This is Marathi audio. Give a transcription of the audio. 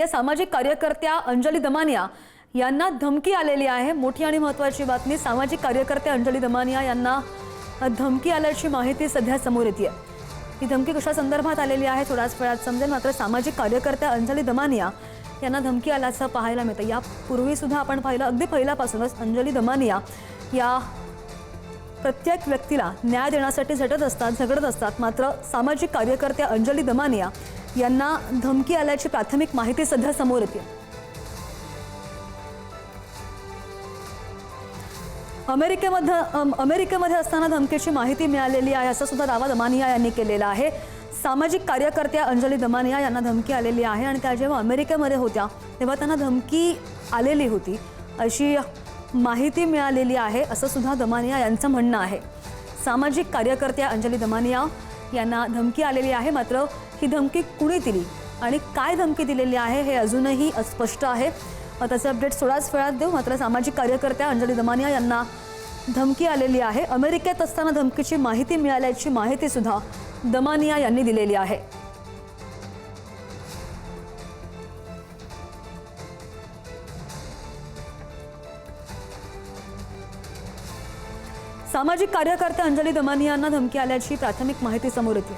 या सामाजिक कार्यकर्त्या अंजली दमानिया यांना धमकी आलेली आहे. मोठी आणि महत्त्वाची बातमी सामाजिक कार्यकर्त्या अंजली दमानिया यांना धमकी आल्याची माहिती सध्या समोर येते ही धमकी कशा संदर्भात आलेली आहे थोड्याच वेळात समजेल. मात्र सामाजिक कार्यकर्त्या अंजली दमानिया यांना धमकी आल्याचं पाहायला मिळतं. यापूर्वी सुद्धा आपण पाहिलं अगदी पहिल्यापासूनच अंजली दमानिया या प्रत्येक व्यक्तीला न्याय देण्यासाठी झटत असतात झगडत असतात. मात्र सामाजिक कार्यकर्त्या अंजली दमानिया यांना धमकी आल्याची प्राथमिक माहिती सध्या समोर येते. अमेरिकेमध्ये अमेरिकेमध्ये असताना धमकीची माहिती मिळालेली आहे असा सुद्धा दावा दमानिया यांनी केलेला आहे. सामाजिक कार्यकर्त्या अंजली दमानिया यांना धमकी आलेली आहे आणि त्या जेव्हा अमेरिकेमध्ये होत्या तेव्हा त्यांना धमकी आलेली होती अशी माहिती मिळालेली आहे असं सुद्धा दमानिया यांचं म्हणणं आहे. सामाजिक कार्यकर्त्या अंजली दमानिया यांना धमकी आलेली आहे मात्र ही धमकी कुणी दिली आणि काय धमकी दिलेली आहे हे अजूनही अस्पष्ट आहे. त्याचे अपडेट थोड्याच वेळात देऊ. मात्र सामाजिक कार्यकर्त्या अंजली दमानिया यांना धमकी आलेली आहे. अमेरिकेत असताना धमकीची माहिती मिळाल्याची माहितीसुद्धा दमानिया यांनी दिलेली आहे. सामाजिक कार्यकर्त्या अंजली दमानियांना धमकी आल्याची प्राथमिक माहिती समोर येते.